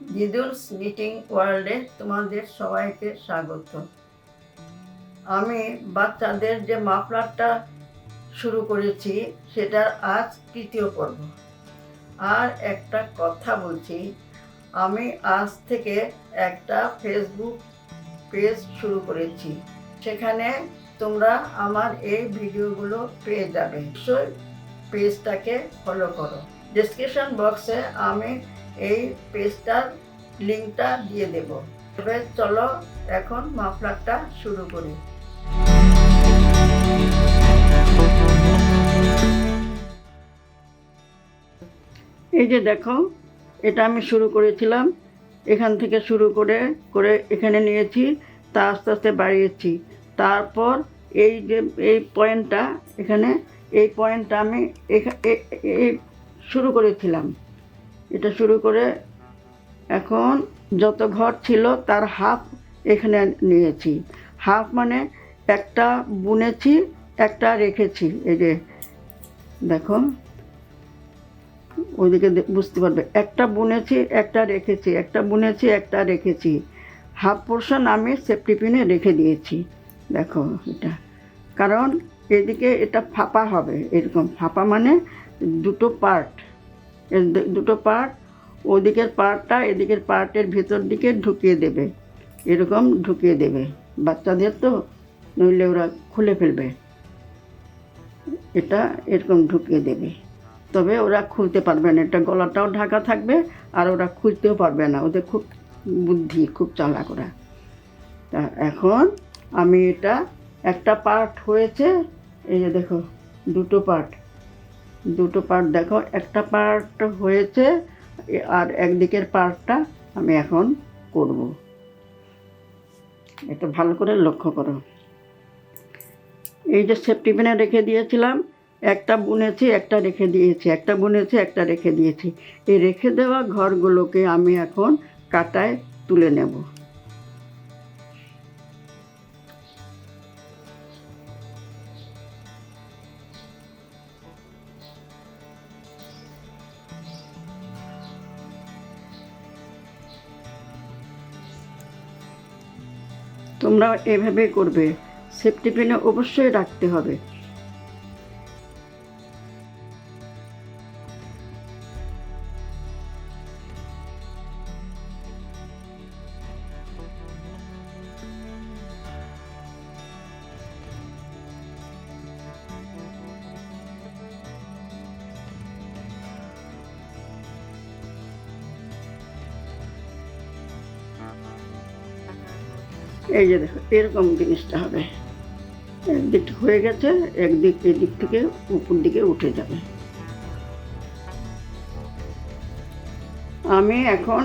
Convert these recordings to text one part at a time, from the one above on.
জিদুলস knitting ওয়ার্ল্ডে তোমাদের সবাইকে স্বাগত। আমি বাচ্চাদের যে মাফলারটা শুরু করেছি, সেটার আজ তৃতীয় পর্ব। আর একটা কথা বলছি, আমি আজ থেকে একটা ফেসবুক পেজ শুরু করেছি। সেখানে তোমরা আমার এই ভিডিওগুলো পেয়ে যাবে। অবশ্যই পেজটাকে ফলো করো। ডিসক্রিপশন বক্সে আমি এই পেজটার লিঙ্কটা দিয়ে দেব। তবে চলো এখন মাফলারটা শুরু করি। এই যে দেখো, এটা আমি শুরু করেছিলাম। এখান থেকে শুরু করে করে এখানে নিয়েছি, তা আস্তে আস্তে বাড়িয়েছি। তারপর এই যে, এই পয়েন্টটা, এখানে এই পয়েন্টটা আমি এই শুরু করেছিলাম। এটা শুরু করে এখন যত ঘর ছিল তার হাফ এখানে নিয়েছি। হাফ মানে একটা বুনেছি, একটা রেখেছি। এই যে দেখো, ওইদিকে বুঝতে পারবে। একটা বুনেছি, একটা রেখেছি, একটা বুনেছি, একটা রেখেছি। হাফ পোর্শন আমি সেফটি পিনে রেখে দিয়েছি। দেখো এটা। কারণ এদিকে এটা ফাঁপা হবে, এরকম ফাঁপা মানে দুটো পার্ট এর দুটো পার্ট, ওদিকের পার্টটা এদিকের পার্টের ভেতর দিকে ঢুকিয়ে দেবে। এরকম ঢুকিয়ে দেবে। বাচ্চাদের তো নইলে ওরা খুলে ফেলবে। এটা এরকম ঢুকিয়ে দেবে। তবে ওরা খুলতে পারবে না। এটা গলাটাও ঢাকা থাকবে আর ওরা খুলতেও পারবে না। ওদের খুব বুদ্ধি, খুব চালাক ওরা। তা এখন আমি এটা একটা পার্ট হয়েছে। এই যে দেখো, দুটো পার্ট। দুটো পার্ট দেখো। একটা পার্ট হয়েছে আর একদিকের পার্টটা আমি এখন করব। এটা ভালো করে লক্ষ্য করো। এই যে সেফটি পিনে রেখে দিয়েছিলাম, একটা বুনেছি, একটা রেখে দিয়েছি, একটা বুনেছি, একটা রেখে দিয়েছি। এই রেখে দেওয়া ঘরগুলোকে আমি এখন কাটায় তুলে নেব। তোমরা এভাবে করবে। সেফটি পিনে অবশ্যই রাখতে হবে। এই যে দেখো, এরকম জিনিসটা হবে। একদিক হয়ে গেছে, একদিক, এদিক থেকে উপর দিকে উঠে যাবে। আমি এখন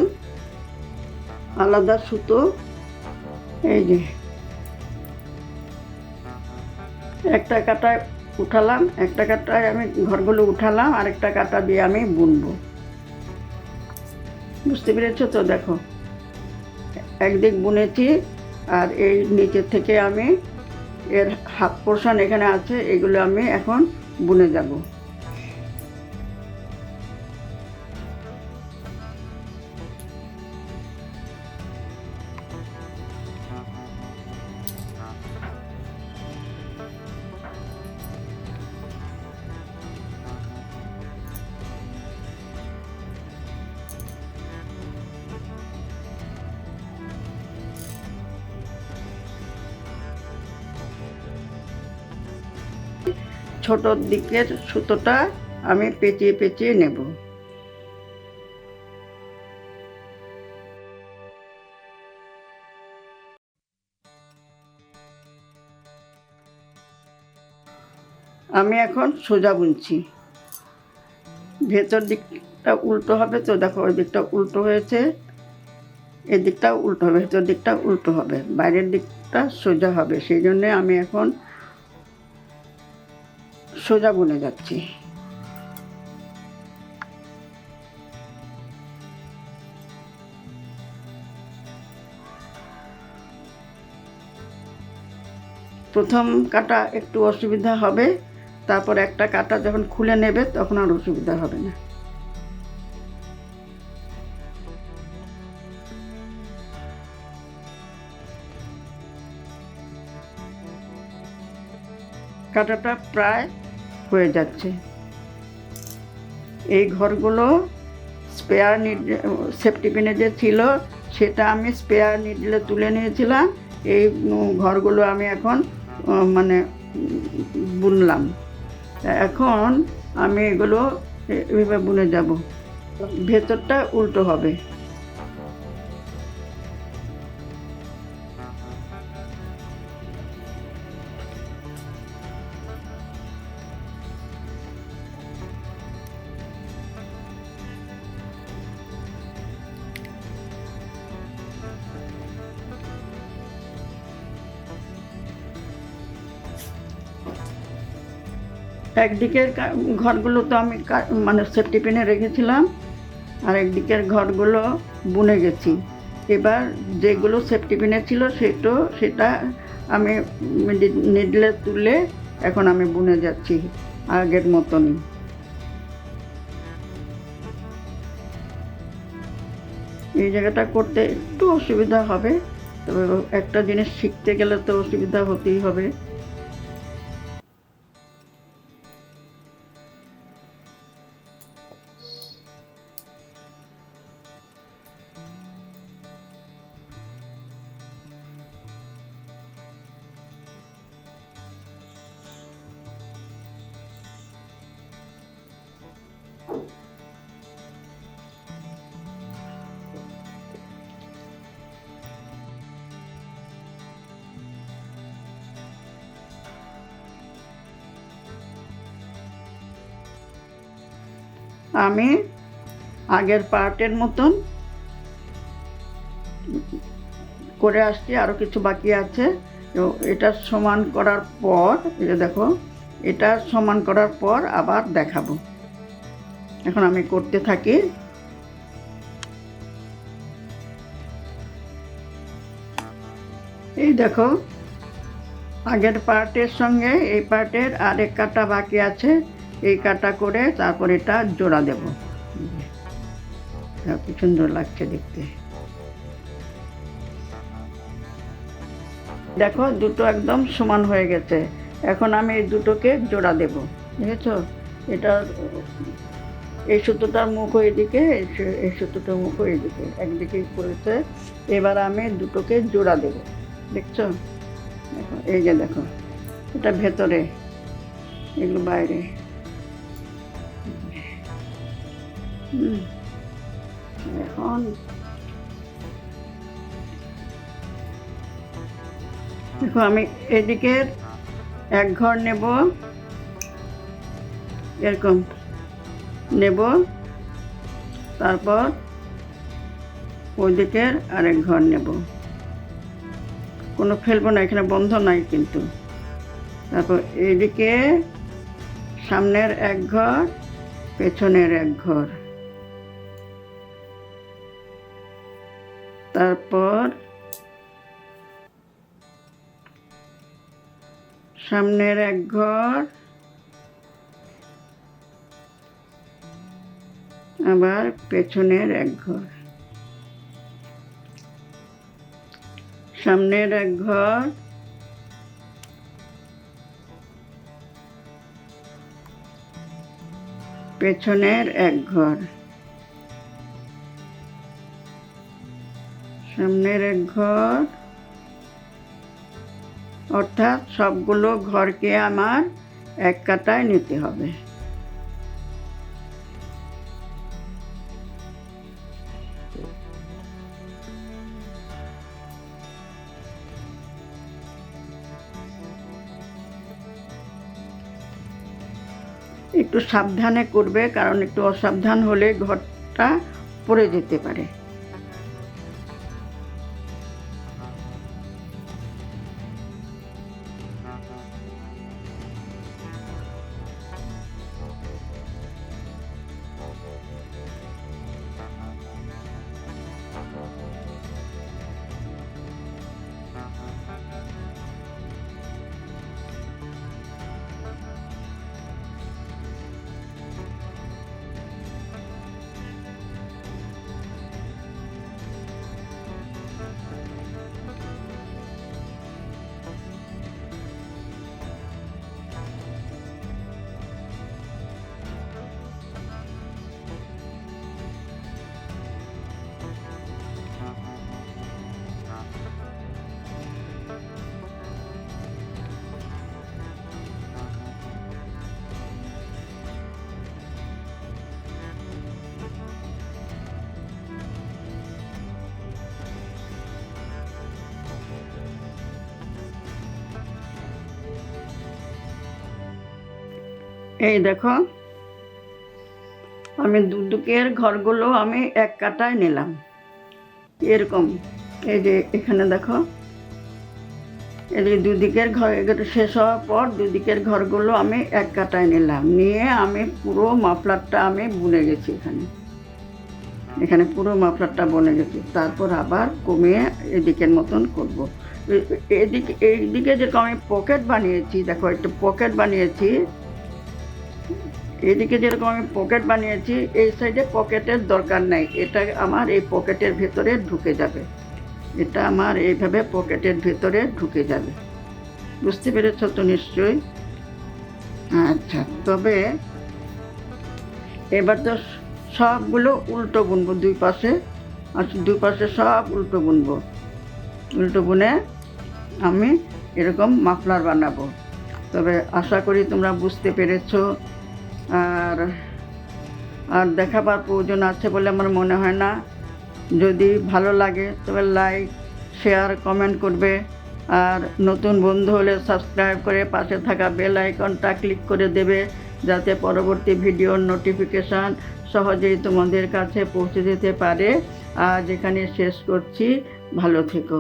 আলাদা সুতো, এই যে একটা কাটায় উঠালাম, একটা কাটায় আমি ঘরগুলো উঠালাম, আরেকটা কাটা দিয়ে আমি বুনবো। বুঝতে পেরেছ তো? দেখো, একদিক বুনেছি আর এই নিচের থেকে আমি এর হাফ পোর্শন এখানে আছে, এগুলো আমি এখন বুনে যাব। ছোট দিকের সুতোটা আমি পেঁচিয়ে পেঁচিয়ে নেব। আমি এখন সোজা বুনছি। ভেতর দিকটা উল্টো হবে তো, দেখো ওই দিকটা উল্টো হয়েছে এদিকটা উল্টো হবে, ভেতর দিকটা উল্টো হবে, বাইরের দিকটা সোজা হবে। সেই জন্যে আমি এখন সোজা বুনে যাচ্ছি। প্রথম কাটা একটু অসুবিধা হবে, তারপর একটা কাটা যখন খুলে নেবে তখন আর অসুবিধা হবে না। কাটাটা প্রায় হয়ে যাচ্ছে। এই ঘরগুলো স্পেয়ার নিড সেফটিপিনে যে ছিল, সেটা আমি স্পেয়ার নিডলে তুলে নিয়েছিলাম। এই ঘরগুলো আমি এখন মানে বুনলাম। এখন আমি এগুলো এভাবে বুনে যাব। ভেতরটা উল্টো হবে। একদিকের ঘরগুলো তো আমি মানে সেফটি পিনে রেখেছিলাম, আর একদিকের ঘরগুলো বুনে গেছি। এবার যেগুলো সেফটি পিনে ছিল সেটা সেটা আমি নিডলে তুলে এখন আমি বুনে যাচ্ছি আগের মতনই। এই জায়গাটা করতে একটু অসুবিধা হবে, তবে একটা জিনিস শিখতে গেলে তো অসুবিধা হতেই হবে। আমি আগের পার্টের মতন করে আসছি আরও কিছু বাকি আছে। তো এটা সমান করার পর, এই যে দেখো, এটা সমান করার পর আবার দেখাবো। এখন আমি করতে থাকি। এই দেখো, আগের পার্টের সঙ্গে এই পার্টের আরেক কাটা বাকি আছে। এই কাটা করে তারপর এটা জোড়া দেব। কি সুন্দর লাগছে দেখতে। দেখো, দুটো একদম সমান হয়ে গেছে। এখন আমি এই দুটোকে জোড়া দেব। বুঝেছ এটা, এই সুতোটার মুখ এদিকে এই সুতোটার মুখ এদিকে একদিকে করেছে। এবার আমি দুটোকে জোড়া দেব। দেখছ? দেখো, এই যে দেখো, এটা ভেতরে, এগুলো বাইরে। এখন দেখো, আমি এদিকে এক ঘর নেব। এরকম নেব। তারপর ওই দিকের আরেক ঘর নেব। কোনো ফেলব না, এখানে বন্ধ নাই কিন্তু। তারপর এদিকে সামনের এক ঘর, পেছনের এক ঘর। তারপর সামনের এক ঘর আবার পেছনের এক ঘর। সামনের এক ঘর পেছনের এক ঘর। সামনের এক ঘর। অর্থাৎ সবগুলো ঘরকে আমার এক কাটায় নিতে হবে। একটু সাবধানে করবে, কারণ একটু অসাবধান হলে ঘরটা পড়ে যেতে পারে। এই দেখো, আমি দুদিকের ঘরগুলো আমি এক কাটায় নিলাম। এরকম, এই যে এখানে দেখো, এই যে দুদিকের ঘর শেষ হওয়ার পর দুদিকের ঘরগুলো আমি এক কাটায় নিলাম। নিয়ে আমি পুরো মাফলারটা আমি বুনে গেছি এখানে। এখানে পুরো মাফলারটা বনে গেছি। তারপর আবার কমিয়ে এদিকের মতন করব। এদিকে এইদিকে যেরকম আমি পকেট বানিয়েছি, দেখো একটা পকেট বানিয়েছি। এদিকে যেরকম আমি পকেট বানিয়েছি, এই সাইডে পকেটের দরকার নাই। এটা আমার এই পকেটের ভেতরে ঢুকে যাবে। এটা আমার এইভাবে পকেটের ভেতরে ঢুকে যাবে। বুঝতে পেরেছ তো নিশ্চয়ই? আচ্ছা তবে এবার তো সবগুলো উল্টো বুনবো দুই পাশে। আর দুই পাশে সব উল্টো বুনবো। উল্টো বুনে আমি এরকম মাফলার বানাবো। তবে আশা করি তোমরা বুঝতে পেরেছ আর আর দেখাবার প্রয়োজন আছে বলে আমার মনে হয় না। যদি ভালো লাগে, তবে লাইক শেয়ার কমেন্ট করবে। আর নতুন বন্ধু হলে সাবস্ক্রাইব করে পাশে থাকা বেল আইকনটা ক্লিক করে দেবে, যাতে পরবর্তী ভিডিওর নোটিফিকেশান সহজেই তোমাদের কাছে পৌঁছে যেতে পারে। আজ এখানে শেষ করছি। ভালো থেকো।